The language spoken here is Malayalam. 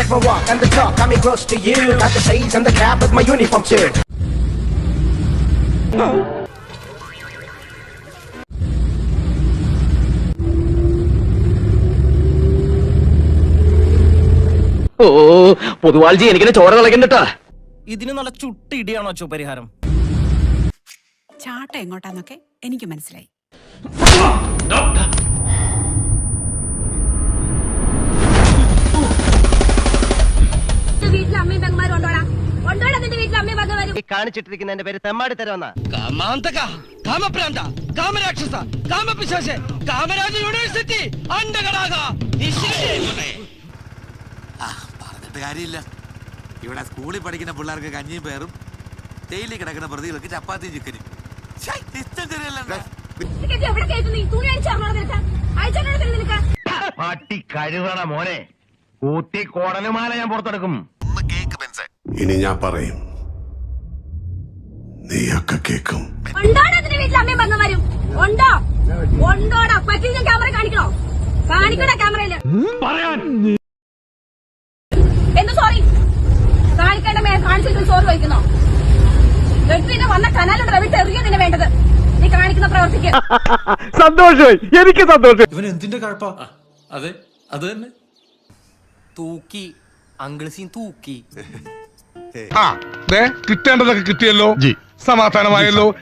Check my walk and the talk, got me close to you. Got the shades and the cap with my uniform too. ഓ പൊതുവാൾജി എനിക്കിനെ ചോര തിളക്കണ്ടട്ടാ ഇതിന് നല്ല ചുട്ടിടിയാണോ അച്ചു പരിഹാരം ചാട്ട എങ്ങോട്ടാന്നൊക്കെ എനിക്ക് മനസ്സിലായി ഉണ്ടോടാ നിന്റെ വീട്ടിൽ ഈ കാണിച്ചിട്ടിരിക്കുന്ന പേര് തെമ്മാടി തരവന്ന. കാമാന്തക കാമപ്രാന്ത കാമരാക്ഷസ കാമപിശാശ കാമരാജ യൂണിവേഴ്സിറ്റി അണ്ടകടാക പറഞ്ഞിട്ട് കാര്യമില്ല. ഇവിടെ സ്കൂളിൽ പഠിക്കുന്ന പിള്ളേർക്ക് കഞ്ഞിയും പേറും ജയിലിൽ കിടക്കുന്ന പ്രതികൾക്ക് ചപ്പാത്തിയും ചിക്കനും. പട്ടി കഴുകണ മോനെ. കൂത്തി കോടലുമാല ഞാൻ പുറത്തെടുക്കും. ഒന്ന് കേക്ക് പെൻസേ ഇനി ഞാൻ പറയും. കാണിക്കണോ? ക്യാമറയിൽ? എന്ത് സോറി കാണിക്കേണ്ട മേ കാണിച്ചിട്ട് സോറി വഹിക്കുന്നോ വെട്ടിനെ വന്ന കനാലുണ്ട് വിട്ട് എറിയോ നിന്നെ വേണ്ടത്. നീ കാണിക്കുന്ന പ്രവർത്തിക്ക്. സന്തോഷമായി. എനിക്ക് സന്തോഷം. ഇവൻ എന്തിന്റെ കഴപ്പാ? അതെ അത് തന്നെ. തൂക്കി അങ്കിൾസീൻ തൂക്കി. കിട്ടേണ്ടതൊക്കെ കിട്ടിയല്ലോ. സമാധാനമായല്ലോ.